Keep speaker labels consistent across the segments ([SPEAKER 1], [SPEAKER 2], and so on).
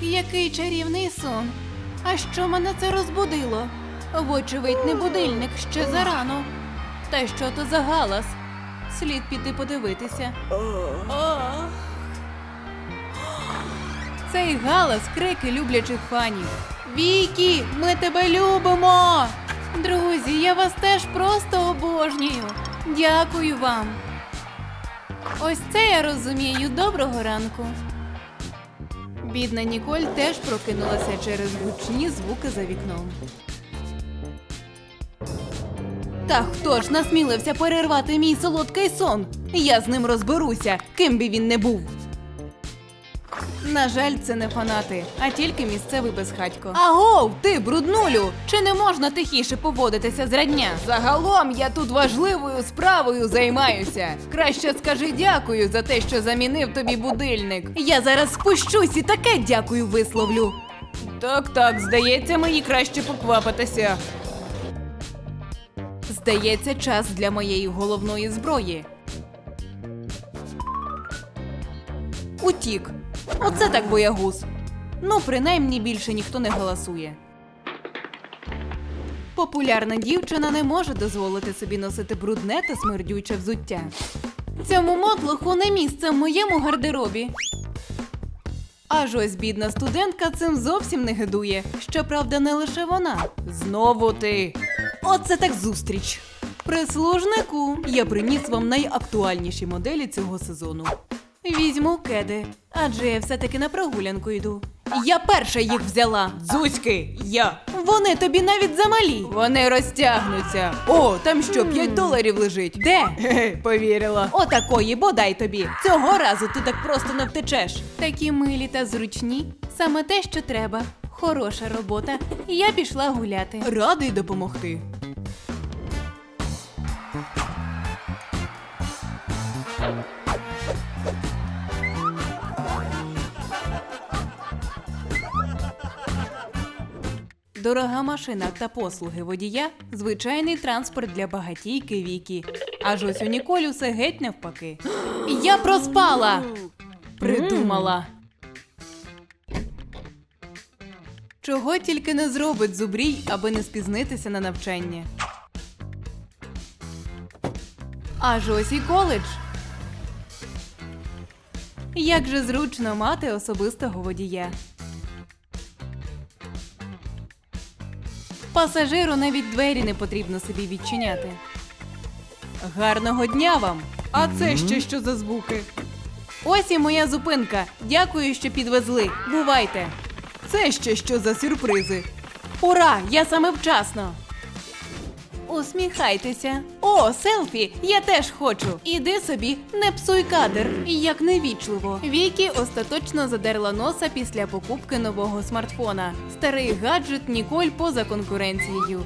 [SPEAKER 1] який чарівний сон. А що мене це розбудило? Вочевидь, не будильник ще зарано. Та що то за галас? Слід піти подивитися. Цей галас крики люблячих фанів. Вікі, ми тебе любимо! Друзі, я вас теж просто обожнюю. Дякую вам. Ось це я розумію. Доброго ранку. Бідна Ніколь теж прокинулася через гучні звуки за вікном. Та хто ж насмілився перервати мій солодкий сон? Я з ним розберуся, ким би він не був. На жаль, це не фанати, а тільки місцевий безхатько. Агов, ти, бруднулю! Чи не можна тихіше поводитися зрадня? Загалом я тут важливою справою займаюся. Краще скажи дякую за те, що замінив тобі будильник. Я зараз спущусь і таке дякую висловлю. Так, так, здається, мені краще поквапитися. Здається, час для моєї головної зброї. Утік. Оце так боягуз. Ну, принаймні більше ніхто не голосує. Популярна дівчина не може дозволити собі носити брудне та смердюче взуття. Цьому мотлуху не місце в моєму гардеробі. Аж ось бідна студентка цим зовсім не гидує. Щоправда, не лише вона. Знову ти. Оце так зустріч. Прислужнику, я приніс вам найактуальніші моделі цього сезону. Візьму кеди, адже я все-таки на прогулянку йду. Я перша їх взяла. Дзузьки, я. Вони тобі навіть замалі. Вони розтягнуться. О, там що, 5 доларів лежить. Де? Хе-хе, повірила. Отакої, бодай тобі. Цього разу ти так просто не втечеш. Такі милі та зручні. Саме те, що треба. Хороша робота. Я пішла гуляти. Радий допомогти. Дорога машина та послуги водія звичайний транспорт для багатійки Вікі. Аж ось у Ніколь усе геть навпаки. Я проспала! Придумала. Чого тільки не зробить зубрій, аби не спізнитися на навчання. Аж ось і коледж. Як же зручно мати особистого водія. Пасажиру навіть двері не потрібно собі відчиняти. Гарного дня вам! А це ще що за звуки? Ось і моя зупинка. Дякую, що підвезли. Бувайте. Це ще що за сюрпризи. Ура! Я саме вчасно. Усміхайтеся. О, селфі! Я теж хочу. Іди собі, не псуй кадр. Як невічливо. Вікі остаточно задерла носа після покупки нового смартфона. Старий гаджет Ніколь поза конкуренцією.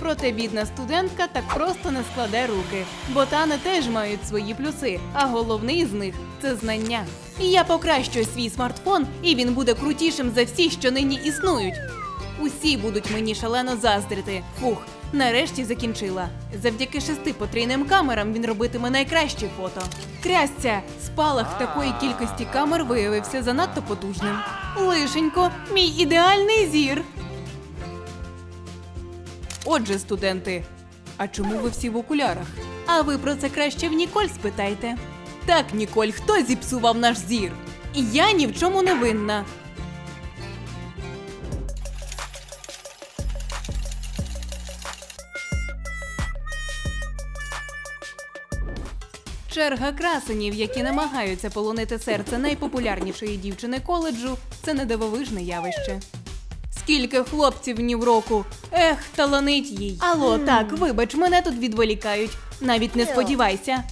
[SPEAKER 1] Проте бідна студентка так просто не складе руки. Ботани теж мають свої плюси, а головний з них це знання. Я покращую свій смартфон, і він буде крутішим за всі, що нині існують. Усі будуть мені шалено заздрити. Фух, нарешті закінчила. Завдяки шести потрійним камерам він робитиме найкращі фото. Трясця! Спалах такої кількості камер виявився занадто потужним. Лишенько, мій ідеальний зір. Отже, студенти, а чому ви всі в окулярах? А ви про це краще в Ніколь спитайте. Так, Ніколь, хто зіпсував наш зір? Я ні в чому не винна. Черга красенів, які намагаються полонити серце найпопулярнішої дівчини коледжу, це не дивовижне явище. Скільки хлопців ні в року. Ех, таланить їй. Алло, так, вибач, мене тут відволікають. Навіть не сподівайся.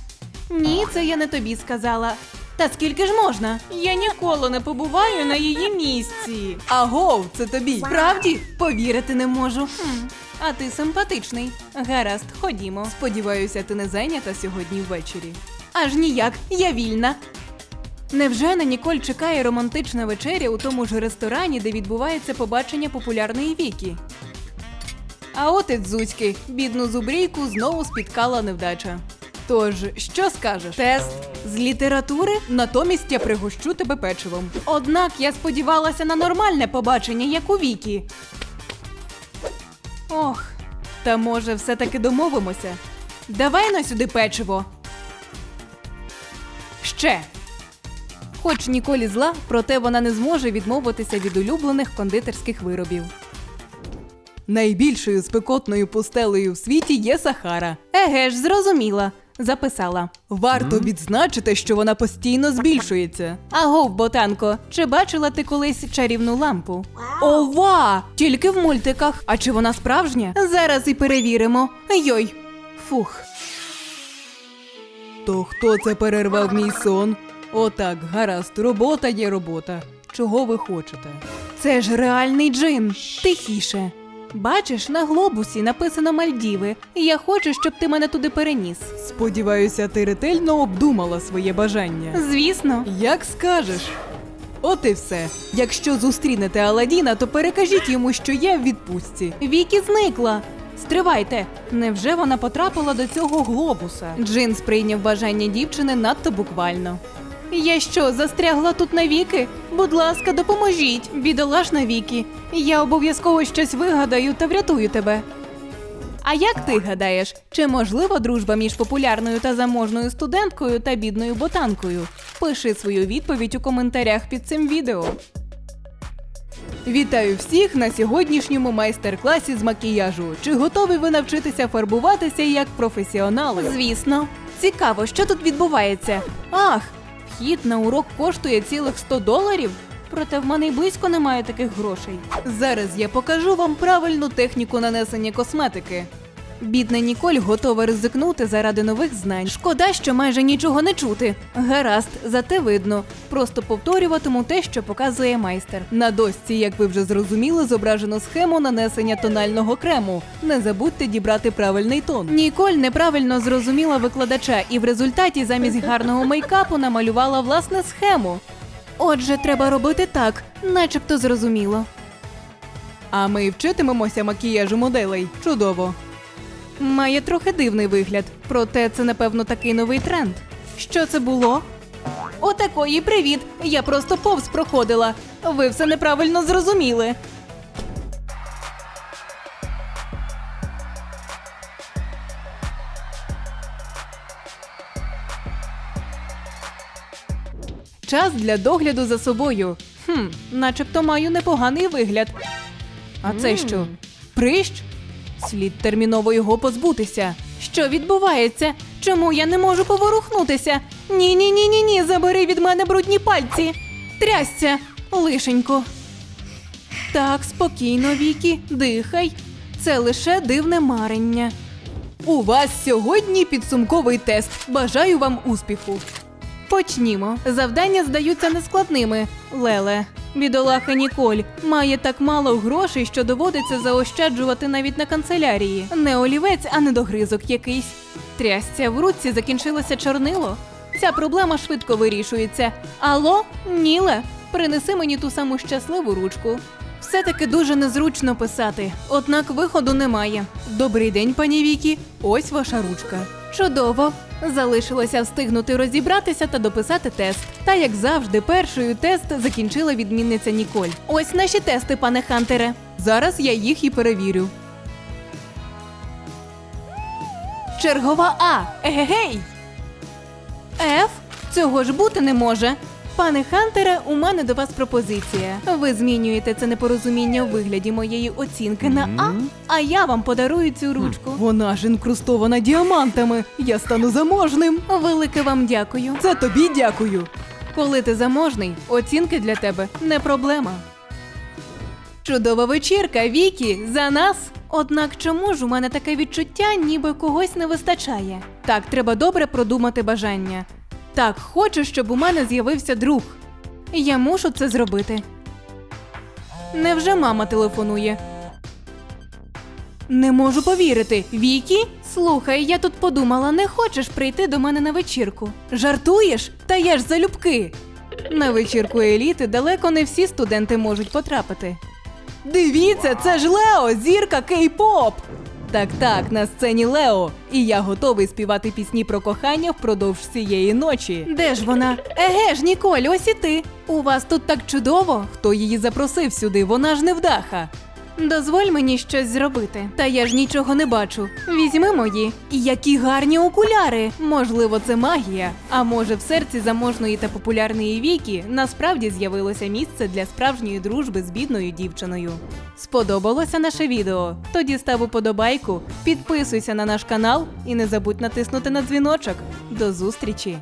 [SPEAKER 1] Ні, це я не тобі сказала. Та скільки ж можна? Я ніколи не побуваю на її місці. Агов, це тобі. Справді? Повірити не можу. Хм. А ти симпатичний. Гаразд, ходімо. Сподіваюся, ти не зайнята сьогодні ввечері. Аж ніяк, я вільна. Невже на Ніколь чекає романтична вечеря у тому ж ресторані, де відбувається побачення популярної віки? А от і дзузьки, бідну зубрійку знову спіткала невдача. Тож, що скажеш? Тест з літератури? Натомість я пригощу тебе печивом. Однак я сподівалася на нормальне побачення, як у Вікі. Ох, та може все-таки домовимося. Давай на сюди печиво. Ще. Хоч Ніколі зла, проте вона не зможе відмовитися від улюблених кондитерських виробів. Найбільшою спекотною пустелею в світі є Сахара. Еге ж, зрозуміла. Записала. Варто відзначити, що вона постійно збільшується. Агов, ботанко, чи бачила ти колись чарівну лампу? Ова! Тільки в мультиках. А чи вона справжня? Зараз і перевіримо. Йой. Фух. То хто це перервав мій сон? Отак, гаразд, робота є робота. Чого ви хочете? Це ж реальний джин. Тихіше. Бачиш, на глобусі написано Мальдіви, і я хочу, щоб ти мене туди переніс. Сподіваюся, ти ретельно обдумала своє бажання. Звісно. Як скажеш. От і все. Якщо зустрінете Аладіна, то перекажіть йому, що я в відпустці. Вікі зникла. Стривайте, невже вона потрапила до цього глобуса? Джин сприйняв бажання дівчини надто буквально. Я що, застрягла тут навіки? Будь ласка, допоможіть, бідолашна Вікі. Я обов'язково щось вигадаю та врятую тебе. А як ти гадаєш, чи можлива дружба між популярною та заможною студенткою та бідною ботанкою? Пиши свою відповідь у коментарях під цим відео. Вітаю всіх на сьогоднішньому майстер-класі з макіяжу. Чи готові ви навчитися фарбуватися як професіонали? Звісно. Цікаво, що тут відбувається. Ах, вхід на урок коштує цілих 100 доларів. Проте в мене й близько немає таких грошей. Зараз я покажу вам правильну техніку нанесення косметики. Бідна Ніколь готова ризикнути заради нових знань. Шкода, що майже нічого не чути. Гаразд, зате видно. Просто повторюватиму те, що показує майстер. На дошці, як ви вже зрозуміли, зображено схему нанесення тонального крему. Не забудьте дібрати правильний тон. Ніколь неправильно зрозуміла викладача і в результаті замість гарного мейкапу намалювала власне схему. Отже, треба робити так, начебто зрозуміло. А ми вчитимемося макіяжу моделей. Чудово. Має трохи дивний вигляд, проте це, напевно, такий новий тренд. Що це було? Отакої привіт! Я просто повз проходила. Ви все неправильно зрозуміли. Час для догляду за собою. Хм, начебто маю непоганий вигляд. А це що? Прищ? Слід терміново його позбутися. Що відбувається? Чому я не можу поворухнутися? Ні, ні, ні, ні, ні, забери від мене брудні пальці. Трясся, лишенько. Так, спокійно, Вікі, дихай. Це лише дивне марення. У вас сьогодні підсумковий тест. Бажаю вам успіху. Почнімо. Завдання здаються нескладними. Леле, бідолаха Ніколь має так мало грошей, що доводиться заощаджувати навіть на канцелярії. Не олівець, а недогризок якийсь. Трясця в руці закінчилося чорнило. Ця проблема швидко вирішується. Алло, Ніле, принеси мені ту саму щасливу ручку. Все-таки дуже незручно писати, однак виходу немає. Добрий день, пані Вікі. Ось ваша ручка. Чудово. Залишилося встигнути розібратися та дописати тест. Та як завжди, першою тест закінчила відмінниця Ніколь. Ось наші тести, пане Хантере. Зараз я їх і перевірю. Чергова А. Егегей. Ф. Цього ж бути не може. Пане Хантере, у мене до вас пропозиція. Ви змінюєте це непорозуміння у вигляді моєї оцінки на А, а я вам подарую цю ручку. Вона ж інкрустована діамантами. Я стану заможним. Велике вам дякую. Це тобі дякую. Коли ти заможний, оцінки для тебе не проблема. Чудова вечірка, Вікі, за нас. Однак чому ж у мене таке відчуття, ніби когось не вистачає? Так, треба добре продумати бажання. Так, хочу, щоб у мене з'явився друг. Я мушу це зробити. Невже мама телефонує? Не можу повірити. Вікі? Слухай, я тут подумала, не хочеш прийти до мене на вечірку. Жартуєш? Та я ж залюбки. На вечірку еліти далеко не всі студенти можуть потрапити. Дивіться, це ж Лео, зірка кей-поп. Так, так, на сцені Лео, і я готовий співати пісні про кохання впродовж цієї ночі. Де ж вона? Еге ж, Ніколь, ось і ти. У вас тут так чудово. Хто її запросив сюди? Вона ж невдаха. Дозволь мені щось зробити. Та я ж нічого не бачу. Візьми мої. Які гарні окуляри! Можливо, це магія. А може, в серці заможної та популярної віки насправді з'явилося місце для справжньої дружби з бідною дівчиною. Сподобалося наше відео? Тоді став уподобайку, підписуйся на наш канал і не забудь натиснути на дзвіночок. До зустрічі!